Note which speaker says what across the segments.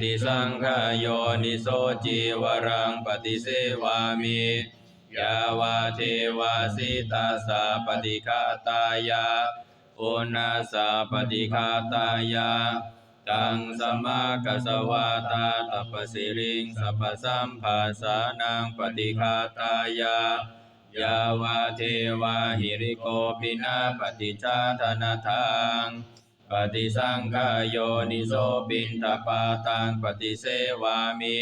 Speaker 1: ฏิสังขโยนิโสจีวรังปฏิเสวามิยาวาเทวาสิตาสาปฏิฆาตายาอุณาสาปฏิฆาตายาตังสมากัสวาตาตปสิริงสัพสัมภาสานังปฏิฆาตายายาวาเทวาหิริโกปินาปฏิจาธนาทัง ฏิสังขโยนิโสปินตปาตังปฏิเสวามิ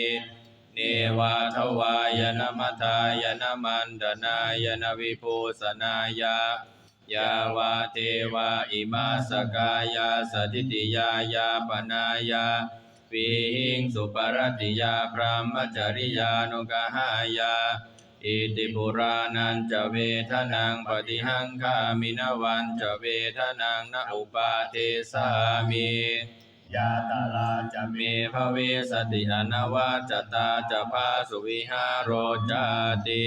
Speaker 1: เนวาทวายนมัทายนมันดนายนวิภูสนายายาวาเทวาอิมาสกายาสติติยายาปนายาวิหิงสุปรติยาพรหมจริยานุกหายา อิติปุรานันจะเวทนังปฏิหังคามินวันจะเวทนังนะอุปาเทสามิ
Speaker 2: ยาตาลาจะ
Speaker 1: เม
Speaker 2: มี
Speaker 1: ภเวสติอนาวาจตาจะพาสุวิหารโรจาติ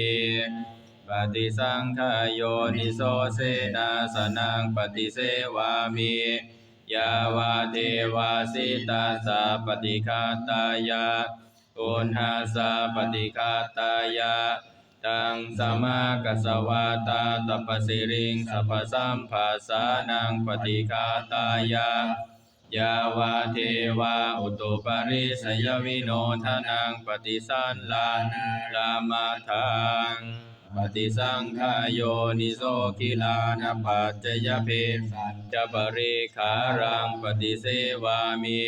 Speaker 1: ปฏิสังขโยนิโสเสนาสนังปฏิเสวามิยาวาเทวาสิตาสาปฏิคาตายาอุณหาสาปฏิคาตายา ตังสมากัสวาตาตปสิริงสัพสัมภาสานังปฏิคาตายายาวาเทวาอุตุปาริสยวิโนทนังปฏิสันลานลามาทังปฏิสังขโยนิโสกิลานปัจจยเพสจะปริขารังปฏิเสวามิ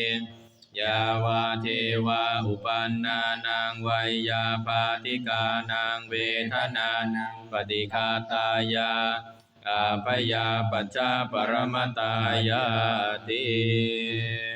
Speaker 1: ยาวาเทวาอุปันนานังวัยยาปาติกานังเวทนานังปฏิคาตายาอาพยาปัจจาปรมตายาติ